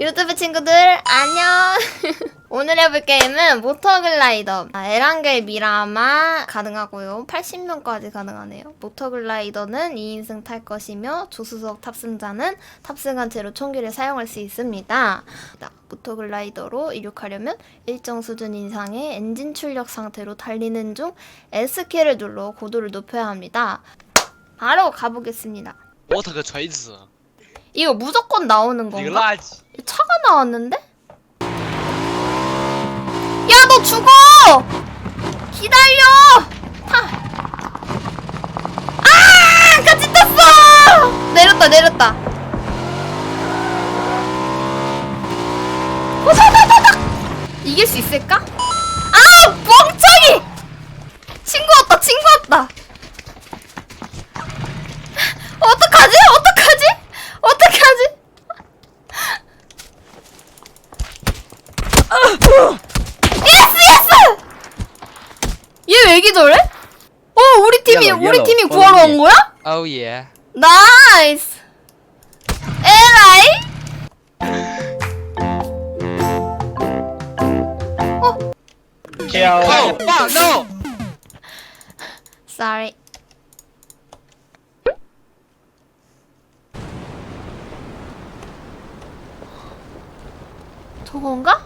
유튜브 친구들 안녕! 오늘 해볼 게임은 모터글라이더. 아, 에란겔 미라마 가능하고요. 80명까지 가능하네요. 모터글라이더는 2인승 탈 것이며 조수석 탑승자는 탑승한 채로 총기를 사용할 수 있습니다. 모터글라이더로 이륙하려면 일정 수준 이상의 엔진 출력 상태로 달리는 중 S키를 눌러 고도를 높여야 합니다. 바로 가보겠습니다. 모터가 좌이즈 이거 무조건 나오는 건가? 차가 나왔는데? 야, 너 죽어! 기다려! 타! 아! 같이 탔어! 내렸다, 내렸다. 어, 오다다다다! 이길 수 있을까? 아! 멍청이! 친구 왔다, 친구 왔다! 우리 팀이 Yellow, 우리 yellow. 팀이 Follow 구하러. 온 거야? Oh yeah！ 나이스. 에라이?挑 Oh fuck no！Sorry. 저건가?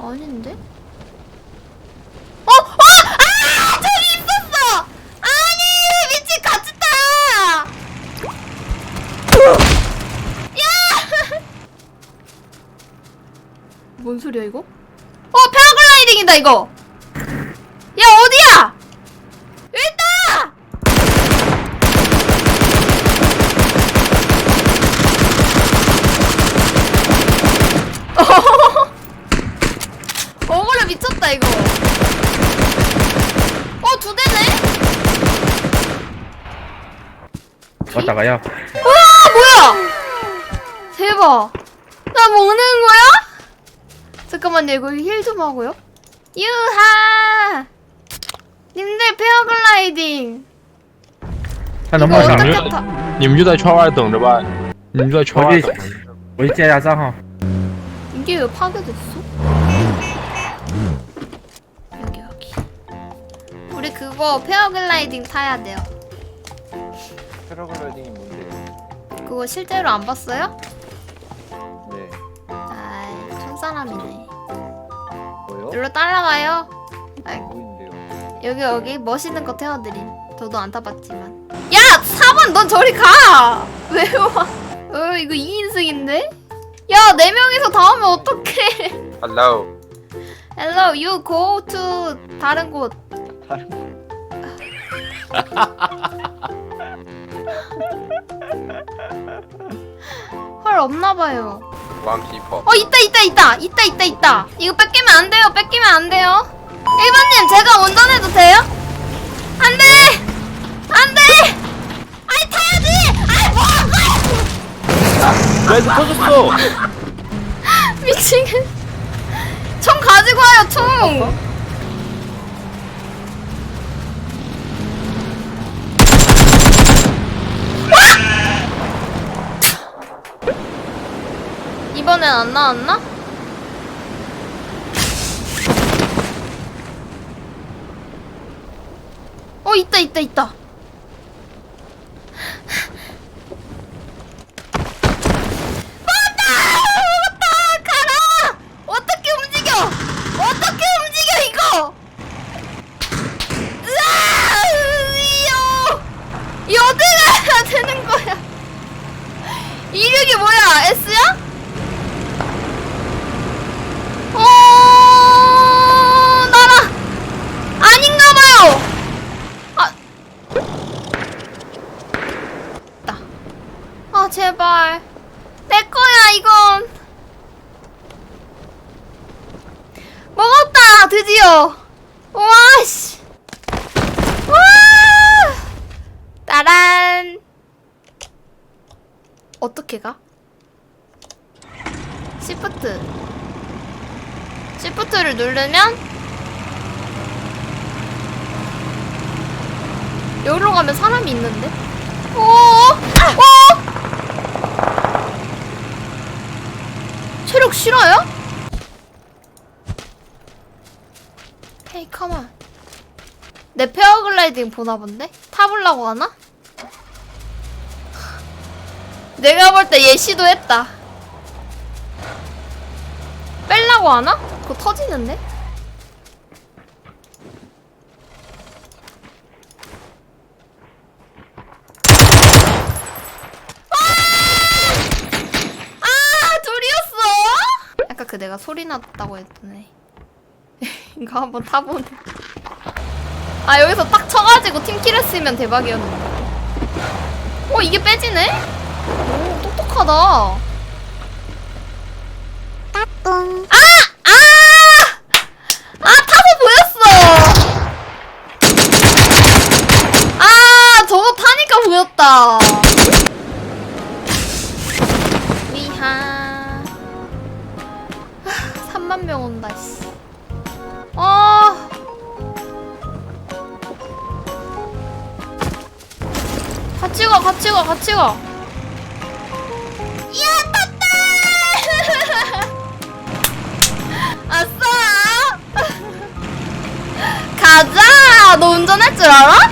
아닌데? 어! 어! 아! 저기 있었어! 아니! 미친 같이 타! 야! 뭔 소리야 이거? 어 패러글라이딩이다 이거. 야 어디야? 있다! 어머나 미쳤다 이거. 어 두 대네? 왔다가요. 와 뭐야? 대박. 나 먹는 거야? 잠깐만요 이거 힐 좀 하고요 유하 님들 페어글라이딩 看能不能 이거 上 어떻게 타 你们就在圈外等着吧，你们就在圈外等着。我去加一下账号。 이게 왜 파괴됐어? 여기 여기 우리 그거 페어글라이딩 타야 돼요 패러글라이딩이 뭔데요? 그거 실제로 안 봤어요? 네. 아이 천사람이네 뭐요? 일로 따라가요 아이, 뭐인데요? 여기 여기 멋있는 거 태워드림 저도 안 타봤지만 야 4번 넌 저리 가! 왜 와? 어 이거 2인승인데? 야 4명이서 다 오면 어떡해 Hello. Hello you go to 다른 곳 다른 거. 헐 없나 봐요 People. 어. 있다 있다 있다. 있다 있다 있다. 이거 뺏기면 안 돼요. 뺏기면 안 돼요. 1번님 제가 운전해도 돼요? 안 돼! 안 돼! 아이 타야지! 아이 뭐하고 왜 터졌어? 미치겠 총 가지고 와요 총 이번엔 안 나왔나? 어 있다 있다 있다 가라 어떻게 움직여 어떻게 움직여 이거 으아 이요 이 어떻게 해야 되는 거야 이륙이 뭐야 S야? 어 나라 아닌가봐요 아 나. 아 제발 내 거야 이건. 먹었다 드디어. 와 씨. 와! 따란. 어떻게 가? 시프트. 시프트를 누르면 여기로 가면 사람이 있는데? 오 싫어요? 헤이 컴온 내 페어글라이딩 보나 본데? 타보려고 하나? 내가 볼 때 얘 시도했다 뺄라고 하나? 그거 터지는데? 아 둘이었어? 아까 그 내가 소리 났다고 했더니. 이거 한번 타보네. 아 여기서 딱 쳐가지고 팀킬 했으면 대박이었는데. 어 이게 빼지네? 오 똑똑하다. 따뚱 아! 아! 아 타서 보였어! 아 저거 타니까 보였다 같이 가 같이 가 같이 가 이야 탔다 아싸! 가자! 너 운전할 줄 알아?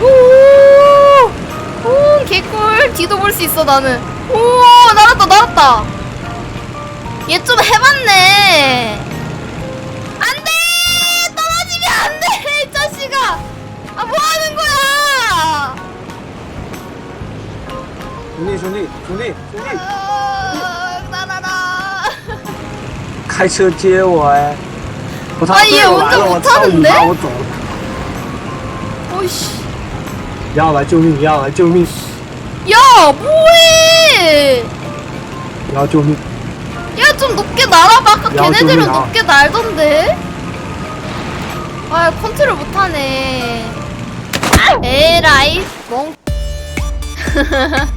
오, 오 개꿀. 뒤도 볼 수 있어 나는. 오 날았다 날았다. 얘 좀 해봤네 弟，兄弟，兄弟，兄弟， 아, 나라라 开车接我哎！我操，啊也队友来了，我怎么我操你妈，看的我走了！ 어이씨 不要来救命！不要来救命！ 야 뭐해 不要救命！ 야 좀 높게 날아봐 아까 야, 걔네들은 좀 야. 높게 날던데 아 컨트롤 못하네 에라이 멍